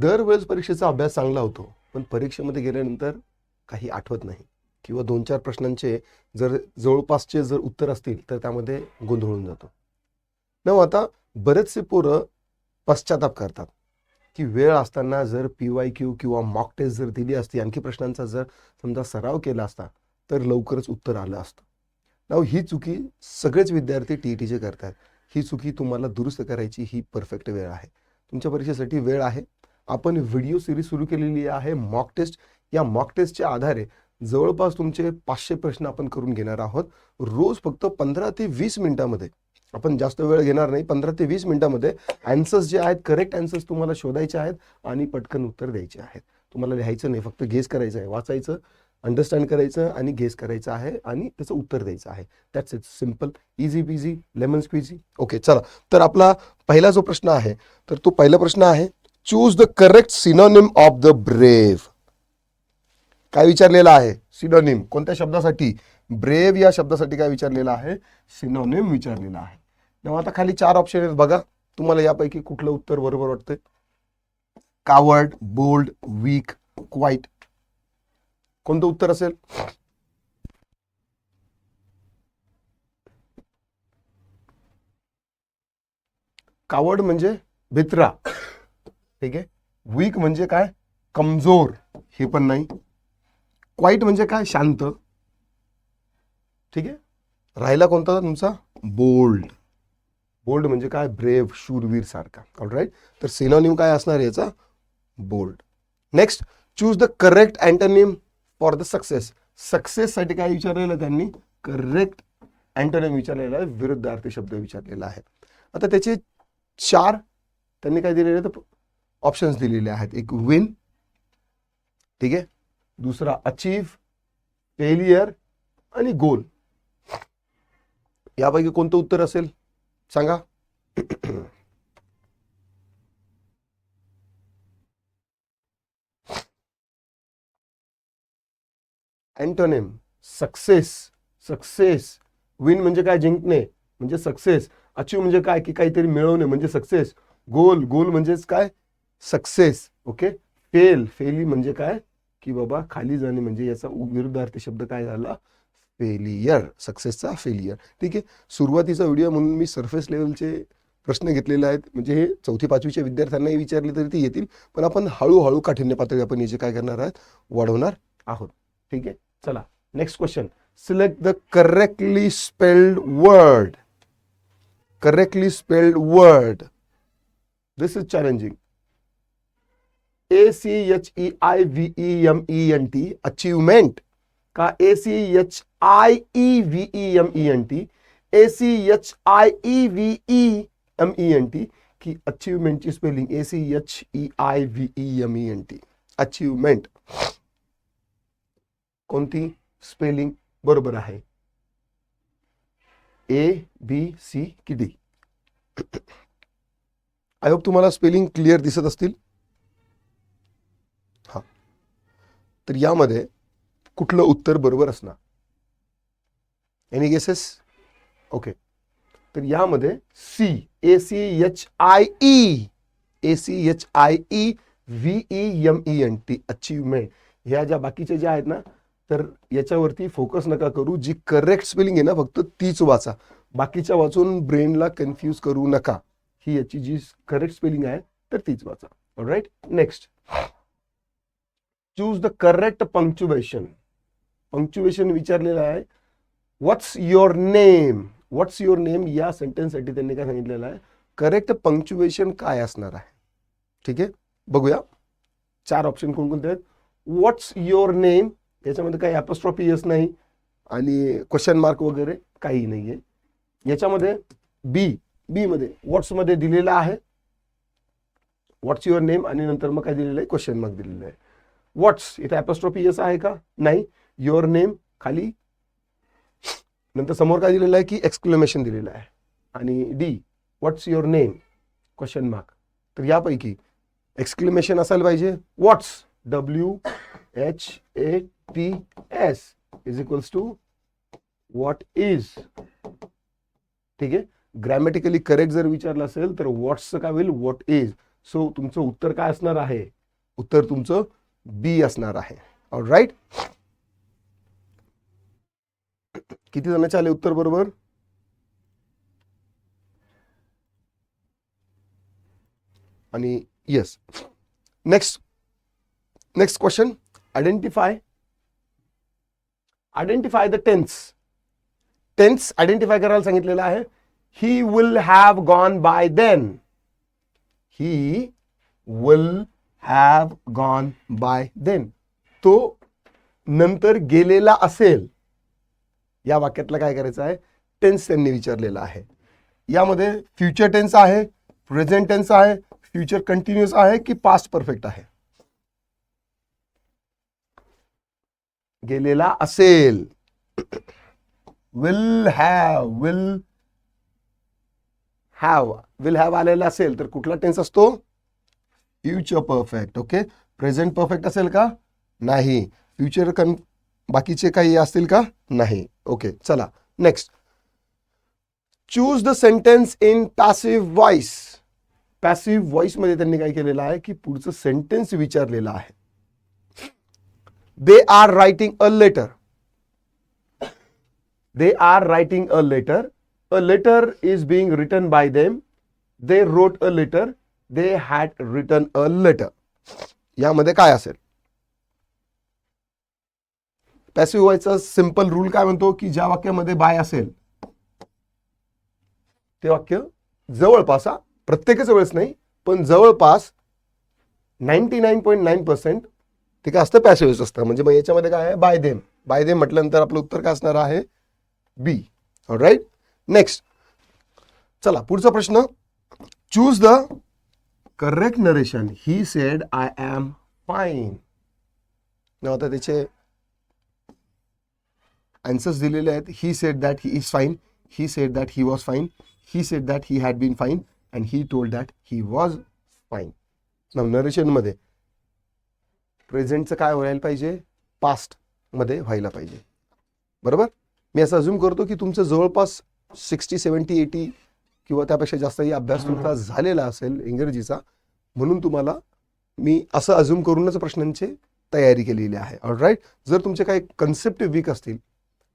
दरवेळेस परीक्षेचा अभ्यास चांगला होतो पण परीक्षेमध्ये गेल्यानंतर काही आठवत नाही. किंवा दोन चार प्रश्नांचे जर जवळपासचे जर उत्तर असतील तर त्यामध्ये गोंधळून जातो. न आता बरेचसे पोरं पश्चाताप करतात की वेळ असताना जर पी वाय क्यू किंवा मॉक टेस्ट जर दिली असती आणखी प्रश्नांचा जर समजा सराव केला असता तर लवकरच उत्तर आलं असतं. नाव ही चुकी सगळेच विद्यार्थी टी ई टीचे करतात. ही चुकी तुम्हाला दुरुस्त करायची ही परफेक्ट वेळ आहे. तुमच्या परीक्षेसाठी वेळ आहे. आपण व्हिडिओ सिरीज सुरू केलेली आहे मॉक टेस्ट या मॉक टेस्टच्या आधारे जवळपास तुमचे पाचशे प्रश्न आपण करून घेणार आहोत. रोज फक्त पंधरा ते वीस मिनिटामध्ये. आपण जास्त वेळ घेणार नाही पंधरा ते वीस मिनिटामध्ये अँसर्स जे आहेत करेक्ट अँसर्स तुम्हाला शोधायचे आहेत आणि पटकन उत्तर द्यायचे आहेत. तुम्हाला लिहायचं नाही फक्त गेस करायचं आहे वाचायचं अंडरस्टँड करायचं आणि गेस करायचं आहे आणि त्याचं उत्तर द्यायचं आहे. That's it simple easy busy lemon squeezy okay चला. तर आपला पहिला जो प्रश्न आहे तर तो पहिला प्रश्न आहे choose the correct synonym of the brave काय विचारलेलं आहे? सिनोनिम कोणत्या शब्दासाठी? ब्रेव या शब्दासाठी काय विचारलेलं आहे? सिनोनिम विचारलेला आहे. तेव्हा आता खाली चार ऑप्शन आहेत बघा. तुम्हाला यापैकी कुठलं उत्तर बरोबर वाटतंय? कावर्ड बोल्ड वीक क्वाईट कोणतं उत्तर असेल? कावड म्हणजे भित्रा. ठीक आहे? वीक म्हणजे काय? कमजोर. हे पण नाही. क्वाईट म्हणजे काय? शांत. ठीक आहे? राहिला कोणता तुमचा? बोल्ड बोल्ड म्हणजे काय? ब्रेव शूरवीर सारखा. ऑल राईट तर सिनॉनिम काय असणार याचा? Bold next choose the correct antonym for the success सक्सेससाठी काय विचारलेलं त्यांनी? करेक्ट अँटोनिम विचारलेला आहे. विरुद्धार्थी शब्द विचारलेला आहे. आता त्याचे चार त्यांनी काय दिलेले तर ऑप्शन्स दिलेले आहेत. एक विन ठीक आहे? दुसरा अचीव फेलियर आणि गोल यापैकी कोणतं उत्तर असेल? सांगा. अँटोनेम सक्सेस सक्सेस विन म्हणजे काय? जिंकणे. म्हणजे सक्सेस अचीव म्हणजे काय? की काहीतरी मिळवणे म्हणजे सक्सेस गोल गोल म्हणजेच काय? सक्सेस ओके फेल फेली म्हणजे काय? की बाबा खाली जाणे म्हणजे याचा विरुद्धार्थी शब्द काय झाला? फेलियर सक्सेसचा फेलियर ठीक आहे? सुरुवातीचा व्हिडिओ म्हणून मी सरफेस लेवलचे प्रश्न घेतलेले आहेत. म्हणजे हे चौथी पाचवीच्या विद्यार्थ्यांनाही विचारले तरी ते येतील. पण आपण हळूहळू काठिण्य पातळी आपण याचे काय करणार आहात वाढवणार आहोत. ठीक आहे? चला next question select the correctly spelled word correctly spelled word this is challenging A C H E I V E M E N T achievement का A C H I E V E M E N T A C H I E V E M E N T की अचीवमेंटची spelling A C H E I V E M E N T achievement कोणती spelling बरोबर आहे? A B C की D I hope तुम्हाला spelling clear दिसत असतील. तर यामध्ये कुठलं उत्तर बरोबर असणार? एनी गेसेस ओके तर यामध्ये C A C H I E A C H I E V E M E N T achievement ह्या ज्या बाकीच्या ज्या आहेत ना तर याच्यावरती फोकस नका करू. जी करेक्ट स्पेलिंग आहे ना फक्त तीच वाचा. बाकीच्या वाचून ब्रेनला कन्फ्यूज करू नका. ही याची जी करेक्ट स्पेलिंग आहे तर तीच वाचा. Right next choose the correct punctuation punctuation विचारलेलं आहे. What's your name what's your name या सेंटेन्ससाठी त्यांनी काय सांगितलेलं आहे. करेक्ट पंक्च्युएशन काय असणार आहे? ठीक आहे? बघूया. चार ऑप्शन कोणकोणते आहेत? व्हॉट्स युअर नेम याच्यामध्ये काही ॲपोस्ट्रॉफी येस नाही. आणि क्वेश्चन मार्क वगैरे काही नाही आहे याच्यामध्ये बी बी मध्ये दिलेलं आहे. व्हॉट्स युअर नेम आणि नंतर मग काय दिलेलं आहे? क्वेश्चन मार्क दिलेलं आहे. व्हॉट्स इथे ॲपस्ट्रॉफी असं आहे का? नाही युअर नेम खाली. नंतर समोर काय दिलेलं आहे की एक्सक्लेमेशन दिलेलं आहे. आणि D what's your name question mark तर यापैकी एक्सक्लेमेशन असायला पाहिजे. What's W H A T S is equals to what is ठीक आहे? ग्रॅमॅटिकली करेक्ट जर विचारलं असेल तर व्हॉट्सचं काय होईल? व्हॉट इज सो तुमचं उत्तर काय असणार आहे? उत्तर तुमचं बी असणार आहे. ऑल राईट किती जणांचे आले उत्तर बरोबर? आणि yes next next question identify identify the tense tense identify करायला सांगितलेलं आहे. He will have gone by then he will have gone by then तो नंतर गेलेला असेल या वाक्यातलं काय करायचं आहे? टेन्स त्यांनी विचारलेला आहे. यामध्ये फ्युचर टेन्स आहे प्रेझेंट टेन्स आहे फ्युचर कंटिन्युअस आहे की पास्ट परफेक्ट आहे? गेलेला असेल will have will have will have आलेला असेल तर कुठला टेन्स असतो? Future perfect okay present perfect असेल का? नाही. फ्युचर कन, बाकीचे काही असतील का? नाही. ओके चला. Next choose the sentence in passive voice passive voice मध्ये त्यांनी काय केलेलं आहे की पुढचं सेंटेन्स विचारलेलं आहे. They are writing a letter they are writing a letter a letter is being written by them they wrote a letter they had written a letter यामध्ये काय असेल? पॅसिव्ह व्हॉइसचा सिंपल रूल काय म्हणतो की ज्या वाक्यामध्ये बाय असेल ते वाक्य जवळपास हा प्रत्येकच वेळेस नाही पण जवळपास ninety nine point nine percent ते काय असतं? पॅसिव्ह असतं. म्हणजे मग याच्यामध्ये काय आहे? बाय देम बाय देम म्हटल्यानंतर आपलं उत्तर काय असणार आहे? बी राईट नेक्स्ट चला पुढचा प्रश्न. Choose the correct narration he said I am fine आता त्याचे आन्सर्स दिलेले आहेत. He said that he is fine he said that he was fine he said that he had been fine and he told that he was fine नरेशनमध्ये प्रेझेंटचं काय व्हायला पाहिजे? पास्टमध्ये व्हायला पाहिजे. बरोबर? मी असं अज्युम करतो की तुमचं जवळपास सिक्स्टी सेवन्टी एटी किंवा त्यापेक्षा जास्तही अभ्यास तुमचा झालेला असेल इंग्रजीचा म्हणून तुम्हाला मी असं अज्युम करूनच प्रश्नांची तयारी केलेली आहे. ऑल राईट जर तुमचे काही कन्सेप्ट वीक असतील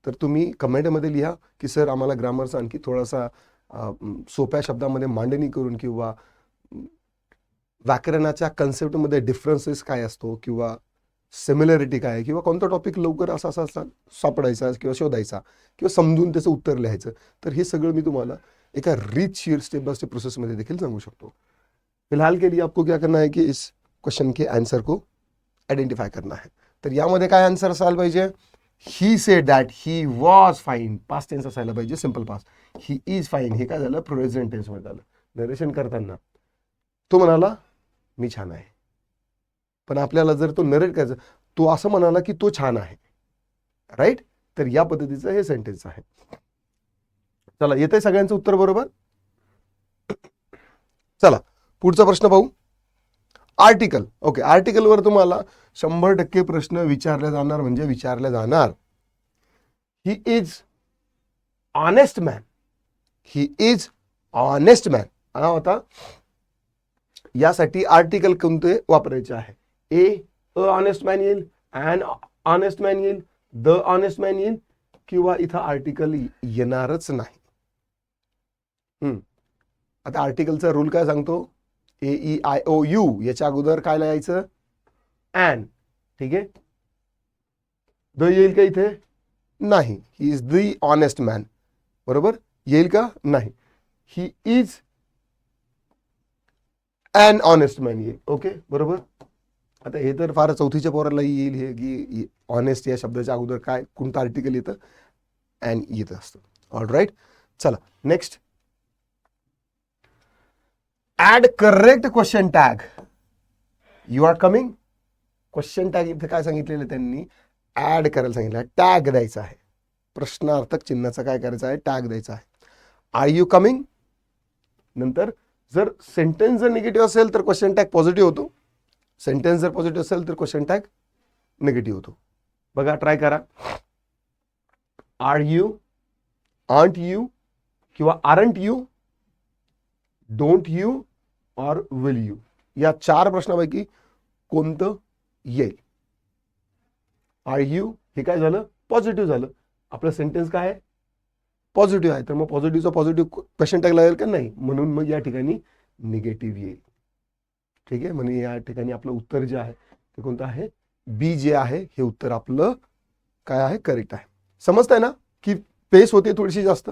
तर तुम्ही कमेंटमध्ये लिहा की सर आम्हाला ग्रामरचा आणखी थोडासा सोप्या शब्दामध्ये मांडणी करून किंवा व्याकरणाच्या कन्सेप्टमध्ये डिफरन्सेस काय असतो किंवा सिमिलरिटी काय आहे किंवा कोणता टॉपिक लवकर असा असा असा सापडायचा किंवा शोधायचा किंवा समजून त्याचं उत्तर लिहायचं तर हे सगळं मी तुम्हाला एका रिच स्टेप बाय स्टेप प्रोसेसमध्ये देखील सांगू शकतो. फिलहाल के लिए आपको क्या करना है कि इस क्वेश्चन के आंसर को आयडेंटिफाय करना है. तर यामध्ये काय आन्सर असायला पाहिजे? He say that he was fine past tense असायला पाहिजे. Simple past he is fine हे काय झालं? प्रेझेंट टेन्समध्ये झालं. नरेशन करताना. तो म्हणाला मी छान आहे. पण आपल्याला जर तो नरेट करायचा तो असं म्हणाला की तो छान आहे. राईट तर या पद्धतीचं हे सेंटेन्स आहे. चला येत आहे सगळ्यांचं उत्तर बरोबर? चला पुढचा प्रश्न पाहू. आर्टिकल ओके आर्टिकलवर तुम्हाला शंभर टक्के प्रश्न विचारले जाणार म्हणजे विचारले जाणार. He is honest man he is honest man हा होता. यासाठी आर्टिकल कोणते वापरायचे आहे? ए अ ऑनेस्ट मॅन येईल. अँड ऑनेस्ट मॅन येईल. द ऑनेस्ट मॅन येईल. किंवा इथं आर्टिकल येणारच नाही. आता आर्टिकलचा रूल काय सांगतो? A E I O U याच्या अगोदर काय लिहायचं अँड ठीक आहे? द येईल का इथे? नाही. He is the honest man बरोबर? येईल का? नाही. He is an honest man येईल. ओके बरोबर? आता हे तर फार चौथीच्या पोराला येईल. हे की ऑनेस्ट या शब्दाच्या अगोदर काय कोणतं आर्टिकल येतं? अँड येत असतं. ऑल राईट चला. Next add correct question tag you are coming question tag इथे काय सांगितलेलं त्यांनी? ऍड करायला सांगितलं. टॅग द्यायचा आहे. प्रश्नार्थक चिन्हाचा काय करायचा आहे? टॅग द्यायचा आहे. आर यू कमिंग नंतर जर सेंटेन्स जर निगेटिव्ह असेल तर क्वेश्चन टॅग पॉझिटिव्ह होतो. सेंटेन्स जर पॉझिटिव्ह असेल तर क्वेश्चन टॅग निगेटिव्ह होतो. बघा ट्राय करा. आर यू आंट यू किंवा aren't you don't you or will you या चार प्रश्नापैकी कोणतं येईल? आर यू हे काय झालं? पॉझिटिव्ह झालं. आपलं सेंटेन्स काय आहे? पॉझिटिव्ह आहे. तर मग पॉझिटिव्हचा पॉझिटिव्ह क्वेश्चन टाकला लागेल का? नाही. म्हणून मग या ठिकाणी निगेटिव्ह येईल. ठीक आहे? म्हणजे या ठिकाणी आपलं उत्तर जे आहे ते कोणतं आहे? बी जे आहे हे उत्तर आपलं काय आहे? करेक्ट आहे. समजतंय ना? की पेस होते थोडीशी जास्त?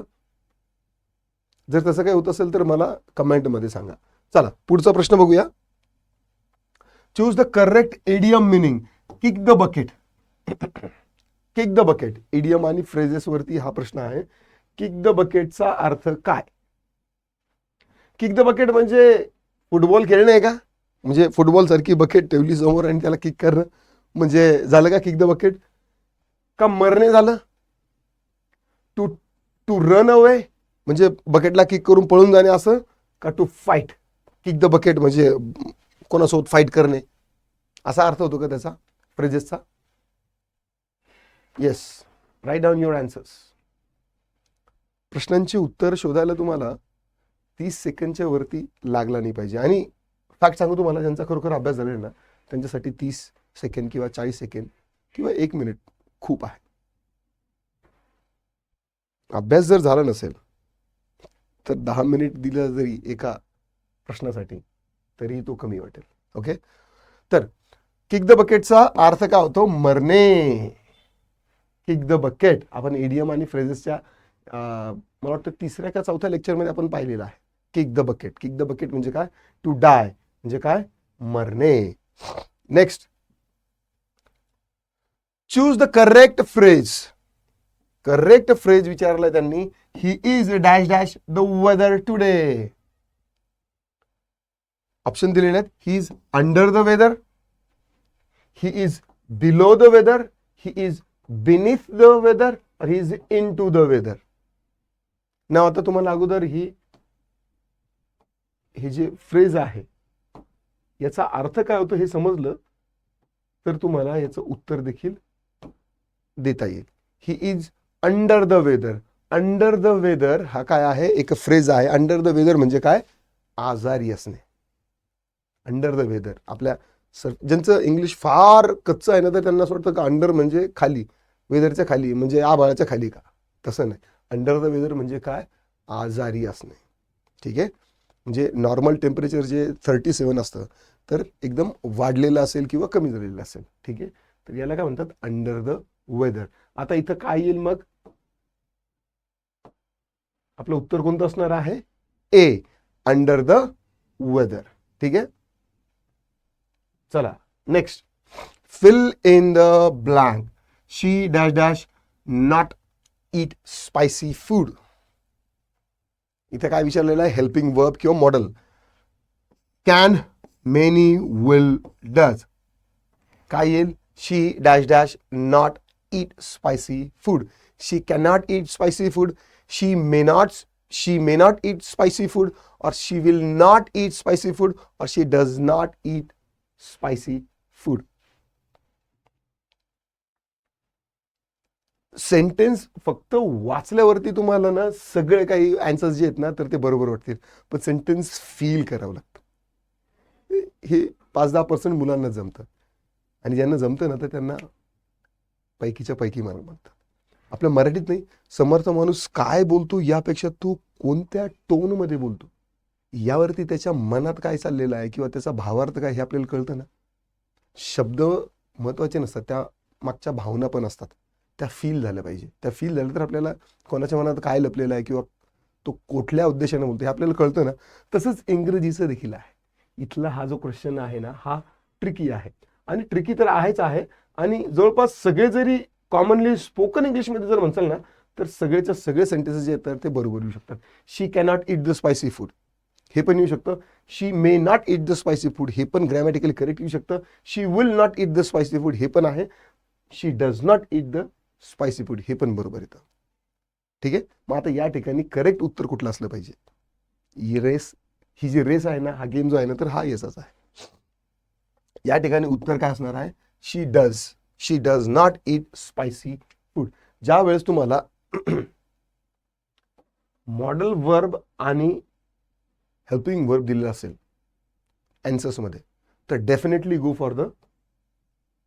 जर तसं काही होत असेल तर मला कमेंटमध्ये सांगा. चला पुढचा प्रश्न बघूया. Choose the correct idiom meaning kick the bucket kick the bucket idiom आणि फ्रेजेस वरती हा प्रश्न आहे. किक द बकेटचा अर्थ काय? किक द बकेट म्हणजे फुटबॉल खेळणे आहे का? म्हणजे फुटबॉल सारखी बकेट ठेवली समोर आणि त्याला किक करणं. म्हणजे झालं का किक द बकेट का मरणे झालं? टू टू रन अवे म्हणजे बकेटला किक करून पळून जाणे असं? का to fight kick the bucket म्हणजे कोणासोबत फाईट करणे. असा अर्थ होतो का त्याचा? फ्रेजेसचा yes write down your answers प्रश्नांची उत्तर शोधायला तुम्हाला तीस सेकंडच्या वरती लागला नाही पाहिजे. आणि फॅक्ट सांगू तुम्हाला ज्यांचा खरोखर अभ्यास झालेला ना त्यांच्यासाठी तीस सेकंड किंवा चाळीस सेकंड किंवा एक मिनिट खूप आहे. अभ्यास जर झाला नसेल तर दहा मिनिट दिलं जरी एका प्रश्नासाठी तरी तो कमी वाटेल. ओके तर किक द बकेटचा अर्थ काय होतो? मरणे. किक द बकेट आपण एडियम आणि फ्रेजेसच्या मला वाटतं तिसऱ्या का चौथ्या लेक्चरमध्ये आपण पाहिलेलं आहे. Kick the bucket kick the bucket म्हणजे काय? टू डाय म्हणजे काय? मरणे. Next choose the correct phrase correct phrase विचारलं त्यांनी. He is dash dash the weather today option दिलेले आहेत. He is under the weather he is below the weather he is beneath the weather he is into the weather ना आता तुम्हाला अगोदर ही हे जे फ्रेज आहे याचा अर्थ काय होतो हे समजलं तर तुम्हाला याचं उत्तर देखील देता येईल. He is under the weather under the weather हा काय आहे? एक फ्रेज आहे. अंडर द वेदर म्हणजे काय? आजारी असणे. अंडर द वेदर आपल्या सर ज्यांचं इंग्लिश फार कच्चं आहे ना तर त्यांना असं वाटतं का अंडर म्हणजे खाली वेदरच्या खाली म्हणजे आभाळाच्या खाली का? तसं नाही. अंडर द वेदर म्हणजे काय? आजारी असणे. ठीक आहे? म्हणजे नॉर्मल टेम्परेचर जे थर्टी सेवन असतं तर एकदम वाढलेलं असेल किंवा कमी झालेलं असेल. ठीक आहे? तर याला काय म्हणतात? अंडर द वेदर आता इथं काय येईल मग? आपलं उत्तर कोणतं असणार आहे? ए अंडर द वेदर ठीक आहे? चला next fill in the blank she dash dash not eat spicy food इथे काय विचारलेलं आहे? हेल्पिंग वर्ब किंवा modal can may will does काय येईल? She dash dash not eat spicy food she cannot eat spicy food she may not she may not eat spicy food और she will not eat spicy food और she does not eat spicy food. Sentence फक्त वाचल्यावरती तुम्हाला ना सगळे काही answers जे आहेत ना तर ते बरोबर वाटतील. पण सेंटेन्स फील करावं लागतं. हे पाच दहा पर्सेंट मुलांना जमतं. आणि ज्यांना जमतं ना तर त्यांना पैकीच्या पैकी मला म्हणतात आपल्या मराठीत नाही समर्थ माणूस काय बोलतो यापेक्षा तो कोणत्या टोनमध्ये बोलतो? यावरती त्याच्या मनात काय चाललेलं आहे किंवा त्याचा भावार्थ काय हे आपल्याला कळतं ना? शब्द महत्त्वाचे नसतात. त्या मागच्या भावना पण असतात. त्या फील झाल्या पाहिजे. त्या फील झाल्या तर आपल्याला कोणाच्या मनात काय लपलेलं आहे किंवा तो कुठल्या उद्देशाने बोलतो हे आपल्याला कळतं ना? तसंच इंग्रजीचं देखील आहे. इथला हा जो क्वेश्चन आहे ना हा ट्रिकी आहे. आणि ट्रिकी तर आहेच आहे. आणि जवळपास सगळे जरी कॉमनली स्पोकन इंग्लिशमध्ये जर म्हणसाल ना तर सगळेच्या सगळे सेंटेन्सेस जे येतात ते बरोबर येऊ शकतात. She cannot eat the spicy food हे पण येऊ शकतं. She may not eat the spicy food हे पण ग्रॅमॅटिकली करेक्ट येऊ शकतं. She will not eat the spicy food हे पण आहे. She does not eat the spicy food हे पण बरोबर येतं. ठीक आहे? मग आता या ठिकाणी करेक्ट उत्तर कुठलं असलं पाहिजे? ही रेस ही जी रेस आहे ना हा गेम जो आहे ना तर हा येसाच आहे. या ठिकाणी उत्तर काय असणार आहे? She does she does not eat spicy food ज्या वेळेस तुम्हाला मॉडल वर्ब आणि हेल्पिंग वर्ब दिलेला असेल अँसर्समध्ये तर definitely go for the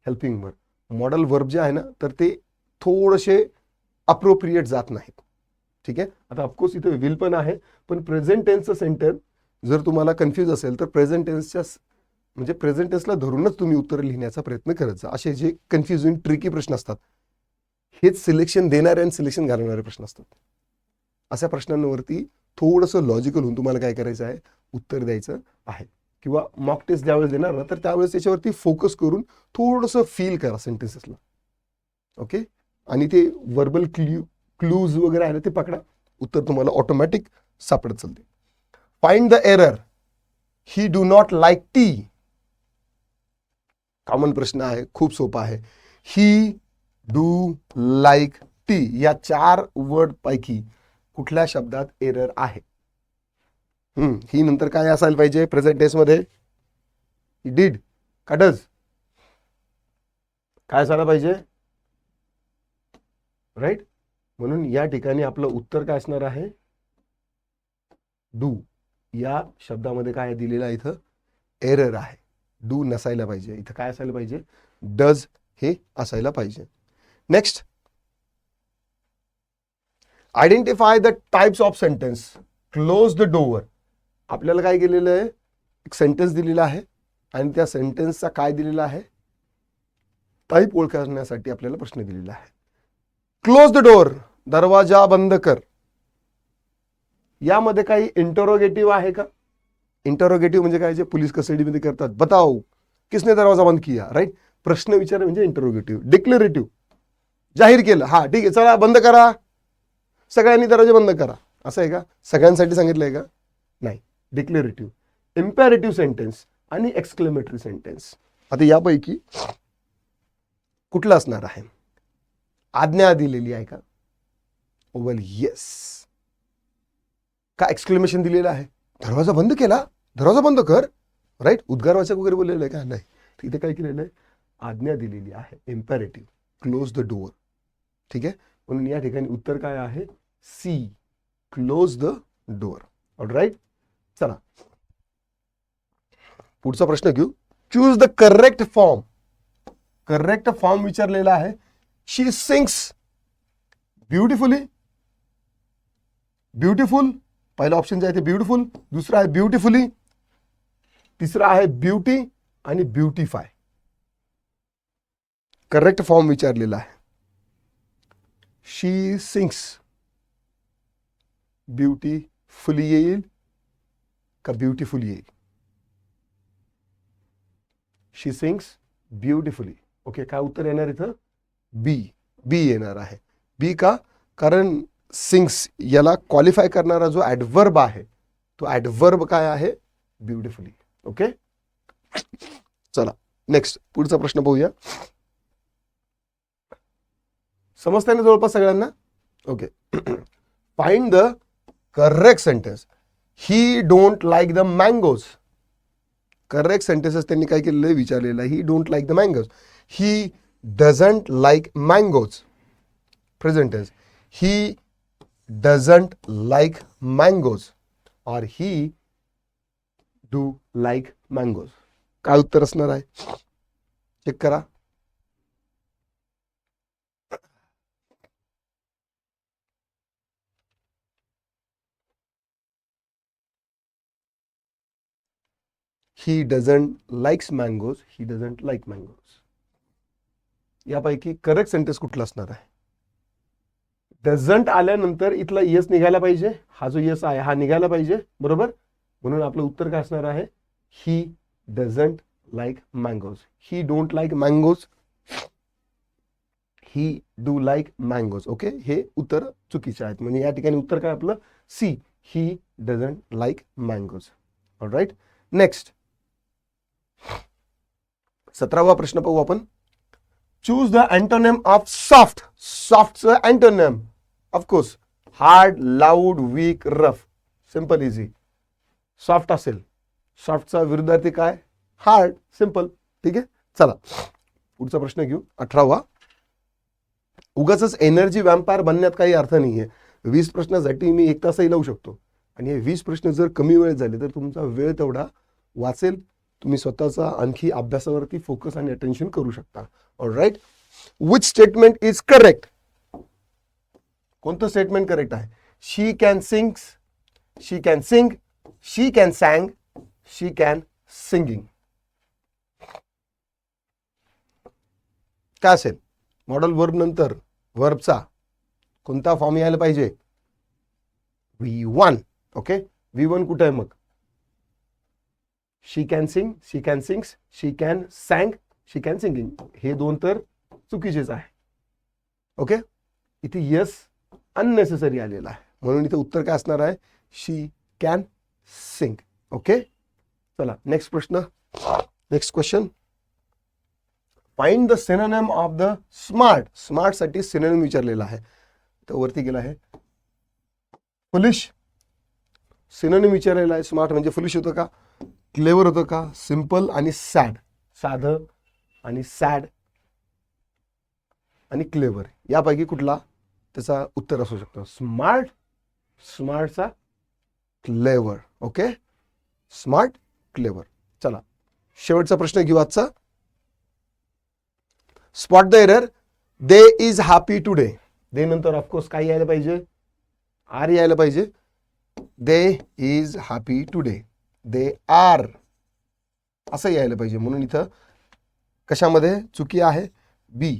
helping verb modal verb जे आहे ना तर ते थोडेसे अप्रोप्रिएट जात नाहीत. ठीक आहे? आता ऑफकोर्स इथे विल पण आहे पण प्रेझेंट टेन्सचं सेंटर जर तुम्हाला कन्फ्यूज असेल तर प्रेझेंट टेन्सच्या म्हणजे प्रेझेंट टेन्सला धरूनच तुम्ही उत्तर लिहिण्याचा प्रयत्न करत जा. असे जे कन्फ्युजिंग ट्रिकी प्रश्न असतात हेच सिलेक्शन देणारे आणि सिलेक्शन घालवणारे प्रश्न असतात. अशा प्रश्नांवरती थोडंसं लॉजिकल होऊन तुम्हाला काय करायचं आहे? उत्तर द्यायचं आहे. किंवा मॉक टेस्ट ज्यावेळेस देणार ना तर त्यावेळेस त्याच्यावरती फोकस करून थोडंसं फील करा सेंटेन्सेसला ओके आणि ते वर्बल क्ल्यू क्लूज वगैरे आहे ना ते पकडा. उत्तर तुम्हाला ऑटोमॅटिक सापडत चालते. Find the error he do not like tea common प्रश्न आहे खूप सोपा आहे. ही डू लाईक टी या चार वर्ड पैकी कुठल्या शब्दात एरर आहे? हम्म, ही नंतर काय असायला पाहिजे प्रेझेंट टेन्समध्ये डीड का डज काय असायला पाहिजे? राईट म्हणून या ठिकाणी आपलं उत्तर काय असणार आहे? डू या शब्दामध्ये काय दिलेलं आहे इथं? एरर आहे. डू नसायला पाहिजे. इथं काय असायला पाहिजे? डज हे असायला पाहिजे. Next identify the types of sentence close the door आपल्याला काय केलेलं आहे? एक सेंटेन्स दिलेला आहे. आणि त्या सेंटेन्सचा काय दिलेला आहे? टाईप ओळखण्यासाठी आपल्याला प्रश्न दिलेला आहे. क्लोज द डोअर दरवाजा बंद कर. यामध्ये काही इंटरोगेटिव्ह आहे का? इंटरोगेटिव्ह म्हणजे काय? जे पोलीस कस्टडीमध्ये करतात. बताओ. किसने दरवाजा बंद किया? राईट प्रश्न विचार म्हणजे इंटरोगेटिव्ह डिक्लेरेटिव्ह जाहीर केलं. हा ठीक आहे. चला बंद करा. सगळ्यांनी दरवाजे बंद करा. असं आहे का? सगळ्यांसाठी सांगितलं आहे का? नाही. डिक्लेरेटिव्ह इम्पॅरेटिव्ह सेंटेन्स आणि एक्सक्लेमेटरी सेंटेन्स आता यापैकी कुठलं असणार आहे? आज्ञा दिलेली आहे का? वेल येस का एक्सक्लेमेशन दिलेलं आहे? दरवाजा बंद केला? दरवाजा बंद कर. राईट उद्गारवाचक वगैरे बोललेलं आहे का? नाही. तिथे काय केलेलं आहे? आज्ञा दिलेली आहे. इम्पॅरेटिव्ह क्लोज द डोअर ठीक आहे? म्हणून या ठिकाणी उत्तर काय आहे? C. Close the door right चला. पुढचा प्रश्न घेऊ. Choose the correct form correct form विचारलेला आहे. शी सिंग्स ब्युटिफुली ब्युटिफुल पहिला ऑप्शन जे आहे ते ब्युटिफुल दुसरा आहे ब्युटिफुली तिसरा आहे ब्युटी आणि ब्युटिफाय करेक्ट फॉर्म विचारलेला आहे. शी सिंग्स ब्युटीफुली येईल का ब्युटीफुली येईल? शी सिंग्स ब्युटिफुली ओके काय उत्तर येणार इथं? बी बी येणार आहे. बी का? कारण सिंग्स याला क्वालिफाय करणारा जो ॲडवर्ब आहे तो ॲडवर्ब काय आहे? ब्युटिफुली ओके चला नेक्स्ट पुढचा प्रश्न पाहूया. समजतंय ना जवळपास सगळ्यांना? Okay find the correct sentence he don't like the mangoes correct sentences त्यांनी काय केलेलं? आहे विचारलेलं. आहे he don't like the mangoes he doesn't like mangoes present tense he doesn't like mangoes और ही डू लाईक मँगोज काय उत्तर असणार आहे? चेक करा. He doesn't likes mangoes he doesn't like mangoes यापैकी करेक्ट सेंटेन्स कुठला असणार आहे? डझंट आल्यानंतर इथला यस निघायला पाहिजे. हा जो यस आहे हा निघायला पाहिजे. बरोबर? म्हणून आपलं उत्तर काय असणार आहे? He doesn't like mangoes he don't like mangoes he do like mangoes okay हे उत्तर चुकीचे आहेत. म्हणजे या ठिकाणी उत्तर काय आपलं? See he doesn't like mangoes right next सतरावा प्रश्न पाहू आपण. Choose the antonym of soft सॉफ्टचं antonym of course hard loud weak rough simple easy soft असेल. सॉफ्टचा विरुद्धार्थी काय? हार्ड सिंपल ठीक आहे? चला. पुढचा प्रश्न घेऊ. अठरावा. उगाच एनर्जी व्यापार बनण्यात काही अर्थ नाही आहे वीस प्रश्नासाठी मी एक तासही लावू शकतो. आणि हे वीस प्रश्न जर कमी वेळ झाले तर तुमचा वेळ तेवढा वाचेल. तुम्ही स्वतःचा आणखी अभ्यासावरती फोकस आणि अटेन्शन करू शकता. All right which statement is correct कोणतं स्टेटमेंट करेक्ट आहे? She can sing she can sing she can sang she can singing काय असेल? मॉडल वर्ब नंतर वर्बचा कोणता फॉर्म यायला पाहिजे? V one okay V one कुठं आहे मग? She can sing she can sings she can sang she can singing हे दोन तर चुकीचेच आहे. ओके इथे यस अननेसेसरी आलेला आहे. म्हणून इथे उत्तर काय असणार आहे? शी कॅन सिंग ओके चला नेक्स्ट प्रश्न. Next question find the synonym of the smart स्मार्टसाठी synonym विचारलेला आहे. तर वरती गेला आहे. फुलिश सिनोनेम विचारलेला आहे. स्मार्ट म्हणजे फुलिश होतं का? क्लेवर होतं का? सिंपल आणि सॅड साधं आणि सॅड आणि क्लेवर यापैकी कुठला? त्याचा उत्तर असू शकतो. स्मार्ट स्मार्टचा क्लेवर ओके स्मार्ट क्लेवर चला. शेवटचा प्रश्न घेऊ आजचा. Spot the error they is happy today they नंतर ऑफकोर्स काय यायला पाहिजे? आर यायला पाहिजे. They is happy today they are. असं यायला पाहिजे. म्हणून इथं कशामध्ये चुकी आहे? बी.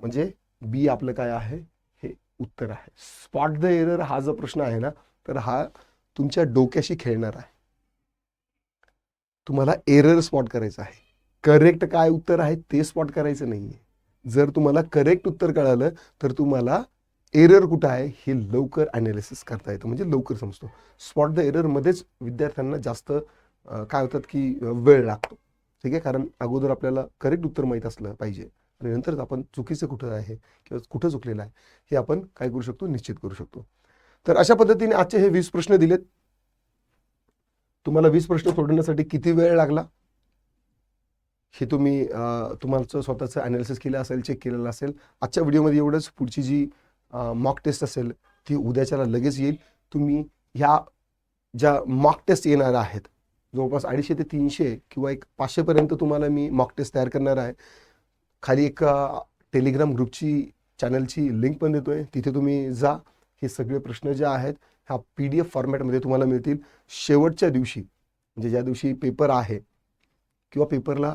म्हणजे बी आपलं काय आहे? हे उत्तर आहे. स्पॉट द एरर हा जो प्रश्न आहे ना तर हा तुमच्या डोक्याशी खेळणार आहे. तुम्हाला एरर स्पॉट करायचा आहे. करेक्ट काय उत्तर आहे ते स्पॉट करायचं नाही आहे जर तुम्हाला करेक्ट उत्तर कळालं तर तुम्हाला एरर कुठं आहे हे लवकर अनालिसिस करता येतं म्हणजे लवकर समजतो. स्पॉट द एररमध्येच विद्यार्थ्यांना जास्त काय होतात की वेळ लागतो. ठीक आहे? कारण अगोदर आपल्याला करेक्ट उत्तर माहीत असलं पाहिजे. आणि नंतरच आपण चुकीचं कुठं आहे किंवा कुठं चुकलेलं आहे हे आपण काय करू शकतो? निश्चित करू शकतो. तर अशा पद्धतीने आजचे हे वीस प्रश्न दिलेत. तुम्हाला वीस प्रश्न सोडवण्यासाठी किती वेळ लागला? हे तुम्ही अं, तुमचं स्वतःचं अनालिसिस केलं असेल चेक केलेलं असेल. आजच्या व्हिडिओमध्ये एवढंच. पुढची जी मॉक टेस्ट असेल ती उद्याच्याला लगेच येईल. तुम्ही ह्या ज्या मॉक टेस्ट येणार आहेत जवळपास अडीचशे ते तीनशे किंवा एक पाचशेपर्यंत तुम्हाला मी मॉक टेस्ट तयार करणार आहे. खाली एक टेलिग्राम ग्रुपची चॅनलची लिंक पण देतो आहे तिथे तुम्ही जा. हे सगळे प्रश्न जे आहेत ह्या पी डी एफ फॉर्मॅटमध्ये तुम्हाला मिळतील. शेवटच्या दिवशी म्हणजे ज्या दिवशी पेपर आहे किंवा पेपरला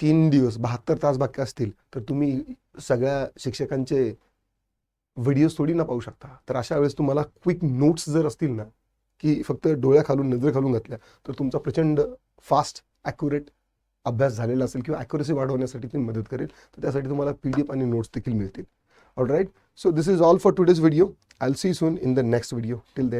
तीन दिवस बहात्तर तास बाकी असतील तर तुम्ही सगळ्या शिक्षकांचे व्हिडिओज थोडी ना पाहू शकता. तर अशा वेळेस तुम्हाला क्विक नोट्स जर असतील ना की फक्त डोळ्या खालून नजर खालून घातल्या तर तुमचा प्रचंड फास्ट ॲक्युरेट अभ्यास झालेला असेल किंवा ॲक्युरेसी वाढवण्यासाठी ती मदत करेल. तर त्यासाठी तुम्हाला पी डी एफ आणि नोट्स देखील मिळतील. All right so this is all for today's video I see soon in the next video till that